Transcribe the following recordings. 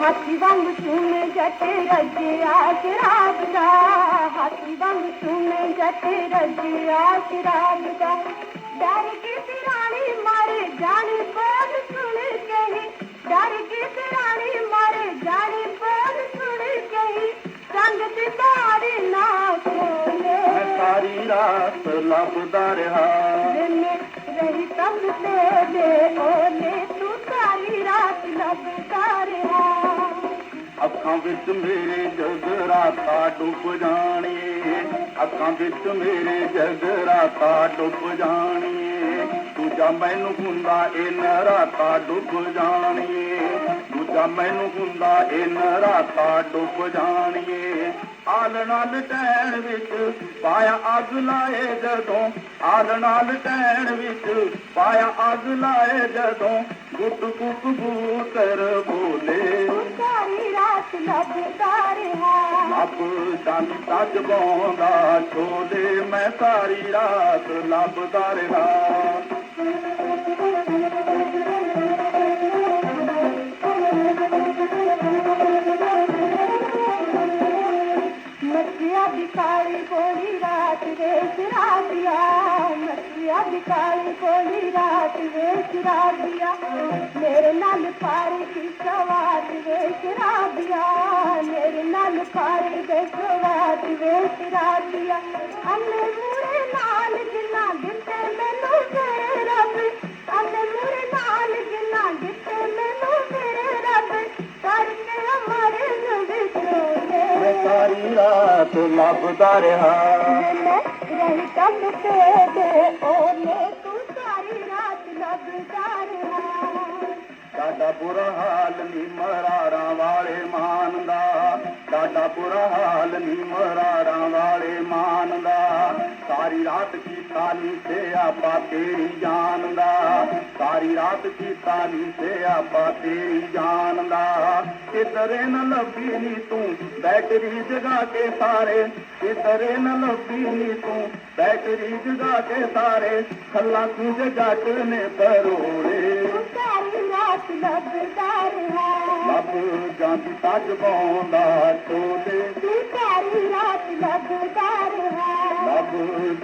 ਹਾਥੀ ਵਾਂਗ ਸੁਣੇ ਜੱਟ ਰੱਜਿਆ ਸ਼ਰਾਬ ਦਾ। ਹਾਥੀ ਵਾਂਗ ਸੁਣੇ ਜੱਟ ਰੱਜਿਆ ਸ਼ਰਾਬ ਦਾ। ਡਰ ਕੇ ਸਿਰਾਣੀ ਮਾਰੇ ਜਾਣੀ ਬੋਲ ਸੁਣ ਕਹੀ ਡਰ ਕੇ ਸਿਰਾਣੀ ਮਾਰੇ ਜਾਣੀ ਬੋਲ ਸੁਣ ਕਹੀ ਸੰਗ ਦੀ ਬਾਰੀ ਨਾ ਖੋਲੇ। ਮੈਂ ਸਾਰੀ ਰਾਤ ਲੱਭਦਾ ਰਿਹਾ। ਦਿਨ ਰਹੀ ਤਬ ਤੇ ਅੱਖਾਂ ਵਿੱਚ ਮੇਰੇ ਜਗਰਾਤਾ ਡੁੱਬ ਜਾਣੀਏ ਅੱਖਾਂ ਵਿੱਚ ਮੇਰੇ ਜਗਰਾਤਾ ਡੁੱਬ ਜਾਣੀਏ ਦੂਜਾ ਮੈਨੂੰ ਹੁੰਦਾ, ਇਹ ਨਰਾਤਾ ਡੁੱਬ ਜਾਣੀਏ ਦੂਜਾ ਮੈਨੂੰ ਹੁੰਦਾ ਇਹ ਨਰਾਤਾ ਡੁੱਬ ਜਾਣੀਏ। ਆਲਣਾ ਲਟੈਣ ਵਿੱਚ ਪਾਇਆ ਅੱਗ ਲਾਏ ਜਦੋਂ। ਆਲਣਾ ਲਟੈਣ ਵਿੱਚ ਪਾਇਆ ਅੱਗ ਲਾਏ ਜਦੋਂ। ਗੁੱਟ ਗੁੱਟ ਕਬੂਤਰ ਬੋਲੇ। ਸਾਰੀ ਰਾਤ ਲੱਭਦਾ ਰਿਹਾ ਲੱਭ ਦੰਦ ਤੱਕ ਬੌਂਦਾ ਛੋਲੇ। ਮੈਂ ਸਾਰੀ ਰਾਤ ਲੱਭਦਾ ਰਿਹਾ ਰਾਤ ਵੇਚ ਰਾਤਿਆ ਮੱਛੀਆਂ ਦੀ ਕਾਲੀ ਕੋਲੀ ਰਾਤ ਵੇਚ ਰਾਤਿਆ ਮੇਰੇ ਨਾਲ ਪਾਰੀ ਕੀ ਸਵਾਤ ਵੇਚ ਰਾਤਿਆ ਮੇਰੇ ਨਾਲ ਪਾਰੀ ਦੇ ਸਵਾਤ ਵੇਚ ਰਾਤਿਆ ਅੰਨੇ ਮੂਰੇ ਸਾਰੀ ਰਾਤ ਲੱਭਦਾ ਰਿਹਾ। ਰਹੀ ਕੰਮ ਤੇ ਦੇ ਓਲੇ ਤੂੰ ਸਾਰੀ ਰਾਤ ਲੱਭਦਾ ਰਿਹਾ। ਸਾਡਾ ਬੁਰਾ ਹਾਲ ਨੀ ਮਰਾਰਾਂ ਵਾਲੇ ਮਾਨ ਦਾ। ਸਾਡਾ ਬੁਰਾ ਹਾਲ ਨੀ ਮਰਾਰਾਂ ਵਾਲੇ ਮਾਨ ਦਾ। ਸਾਰੀ ਰਾਤ ਕੀਤਾ ਨੀ ਤੇ ਆਪਾ ਤੇਰੀ ਜਾਨ ਦਾ। ਸਾਰੀ ਰਾਤ ਕੀਤਾ ਨੀ ਤੇ ਆਪਾ ਤੇਰੀ ਜਾਨ ਦਾ। ਕਿਧਰੇ ਨਾ ਲੱਭੀ ਨੀ ਤੂੰ ਬੈਟਰੀ ਜਗਾ ਕੇ ਸਾਰੇ। ਕਿਧਰੇ ਨਾ ਲੱਭੀ ਨੀ ਤੂੰ ਬੈਟਰੀ ਜਗਾ ਕੇ ਸਾਰੇ। ਖੱਲਾ ਕੁਝ ਜੱਟ ਨੇ ਪਰੋੜੇ ਲੱਭ ਜਾਂਦੀ ਤੱਕ ਬੌਂਦਾ ਛੋਲੇ ਤੂੰ ਸਾਰੀ ਰਾਤ ਲੱਭਦਾ ਰਿਹਾ। ਲੱਭ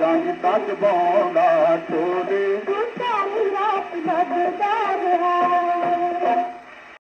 ਜਾਂਦੀ ਤੱਕ ਬੌਂਦਾ ਛੋਲੇ ਤੂੰ